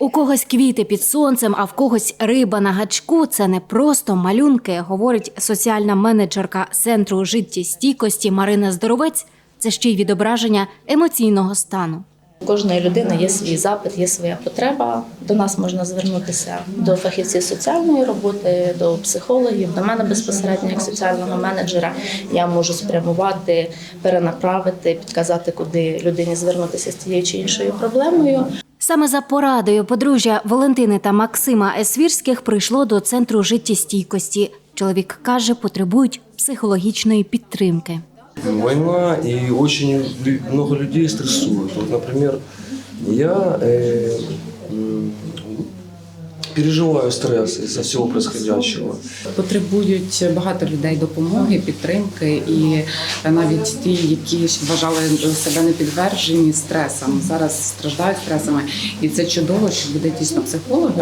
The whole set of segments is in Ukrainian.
У когось квіти під сонцем, а в когось риба на гачку це не просто малюнки, говорить соціальна менеджерка центру життєстійкості Марина Здоровець. Це ще й відображення емоційного стану. У кожної людини є свій запит, є своя потреба. До нас можна звернутися до фахівців соціальної роботи, до психологів, до мене безпосередньо як соціального менеджера. Я можу спрямувати, перенаправити, підказати, куди людині звернутися з тією чи іншою проблемою. Саме за порадою подружжя Валентини та Максима Есвірських прийшло до центру життєстійкості. Чоловік каже, потребують психологічної підтримки. Війна і дуже багато людей стресують. От, наприклад, я м, переживаю стрес із-за всього происходящего. Потребують багато людей допомоги, підтримки, і навіть ті, які вважали себе не підтверджені стресом, зараз страждають стресами. І це чудово, що буде дійсно психологи.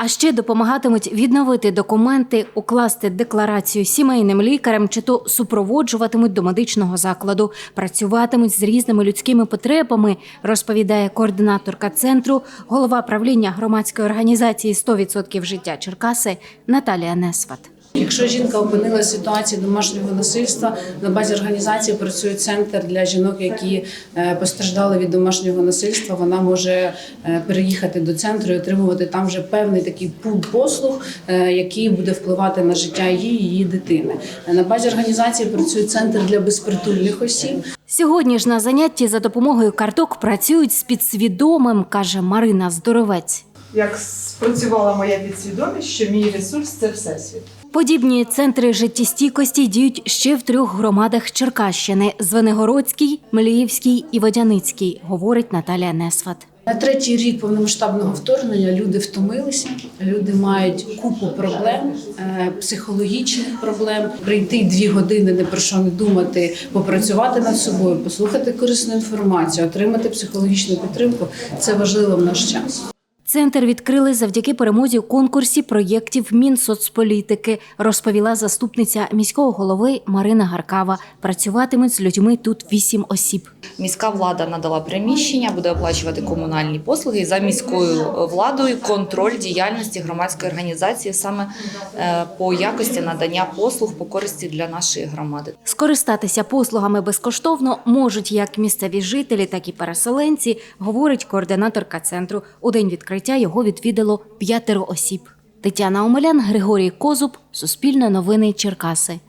А ще допомагатимуть відновити документи, укласти декларацію сімейним лікарем чи то супроводжуватимуть до медичного закладу, працюватимуть з різними людськими потребами, розповідає координаторка центру, голова правління громадської організації «100% життя Черкаси Наталія Несват. Якщо жінка опинилася в ситуації домашнього насильства, на базі організації працює центр для жінок, які е, постраждали від домашнього насильства. Вона може е, переїхати до центру і отримувати там вже певний такий пул послуг, е, який буде впливати на життя її її дитини. На базі організації працює центр для безпритульних осіб. Сьогодні ж на занятті за допомогою карток працюють з підсвідомим, каже Марина Здоровець. Як спрацювала моя підсвідомість, що мій ресурс це всесвіт. Подібні центри життєстійкості діють ще в трьох громадах Черкащини: Звенигородській, Мліївській і Водяницькій, говорить Наталія Несват. На третій рік повномасштабного вторгнення люди втомилися, люди мають купу проблем, е, психологічних проблем. Прийти дві години, не про що не думати, попрацювати над собою, послухати корисну інформацію, отримати психологічну підтримку це важливо в наш час. Центр відкрили завдяки перемозі у конкурсі проєктів Мінсоцполітики, розповіла заступниця міського голови Марина Гаркава. Працюватимуть з людьми тут вісім осіб. Міська влада надала приміщення, буде оплачувати комунальні послуги і за міською владою контроль діяльності громадської організації саме е, по якості надання послуг по користі для нашої громади. Скористатися послугами безкоштовно можуть як місцеві жителі, так і переселенці, говорить координаторка центру. У день відкриття його відвідало п'ятеро осіб. Тетяна Омелян, Григорій Козуб, Суспільне новини Черкаси.